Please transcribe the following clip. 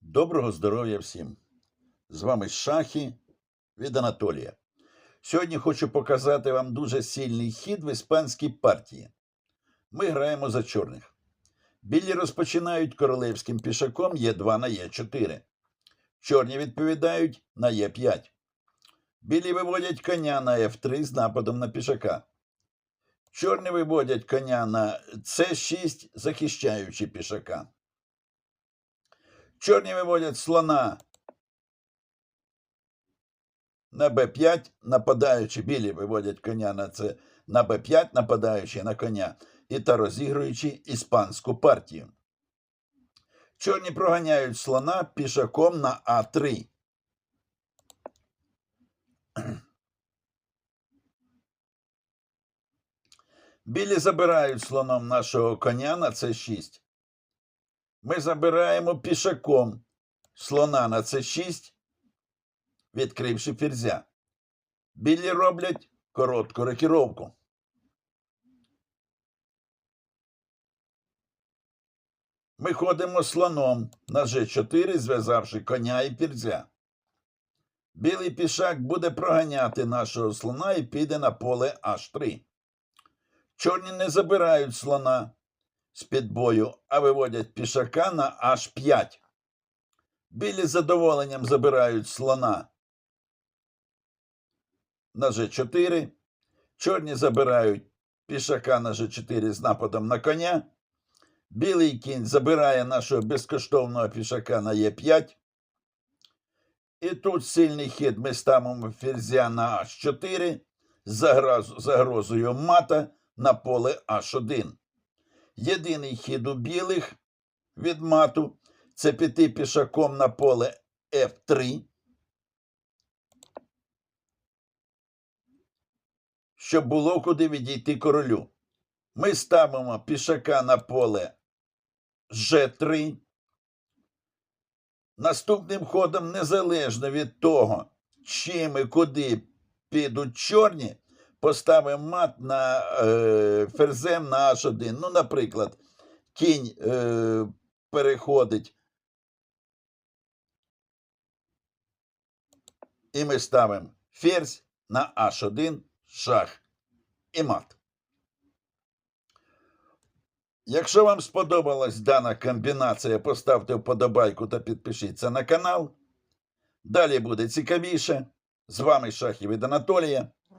Доброго здоров'я всім! З вами Шахи від Анатолія. Сьогодні хочу показати вам дуже сильний хід в іспанській партії. Ми граємо за чорних. Білі розпочинають королевським пішаком Е2 на Е4. Чорні відповідають на Е5. Білі виводять коня на F3 з нападом на пішака. Чорні виводять коня на С6, захищаючи пішака. Чорні виводять слона на Б5, нападаючи, білі виводять коня на це на Б5, нападаючи на коня і та розігруючи іспанську партію. Чорні проганяють слона пішаком на А3. Білі забирають слоном нашого коня на С6. Ми забираємо пішаком слона на С6, відкривши ферзя. Білі роблять коротку рокіровку. Ми ходимо слоном на G4, зв'язавши коня і ферзя. Білий пішак буде проганяти нашого слона і піде на поле H3. Чорні не забирають слона з під бою, а виводять пішака на H5. Білі з задоволенням забирають слона на G4. Чорні забирають пішака на G4 з нападом на коня. Білий кінь забирає нашого безкоштовного пішака на Е5. І тут сильний хід ми ставимо ферзя на H4 з загрозою мата на поле H1. Єдиний хід у білих від мату це піти пішаком на поле F3, щоб було куди відійти королю. Ми ставимо пішака на поле G3. Наступним ходом, незалежно від того, чим і куди підуть чорні, поставимо мат на е, ферзем на H1. Ну, наприклад, кінь е, переходить. І ми ставимо ферзь на H1, шах і мат. Якщо вам сподобалась дана комбінація, поставте вподобайку та підпишіться на канал. Далі буде цікавіше. З вами Шахів від Анатолія.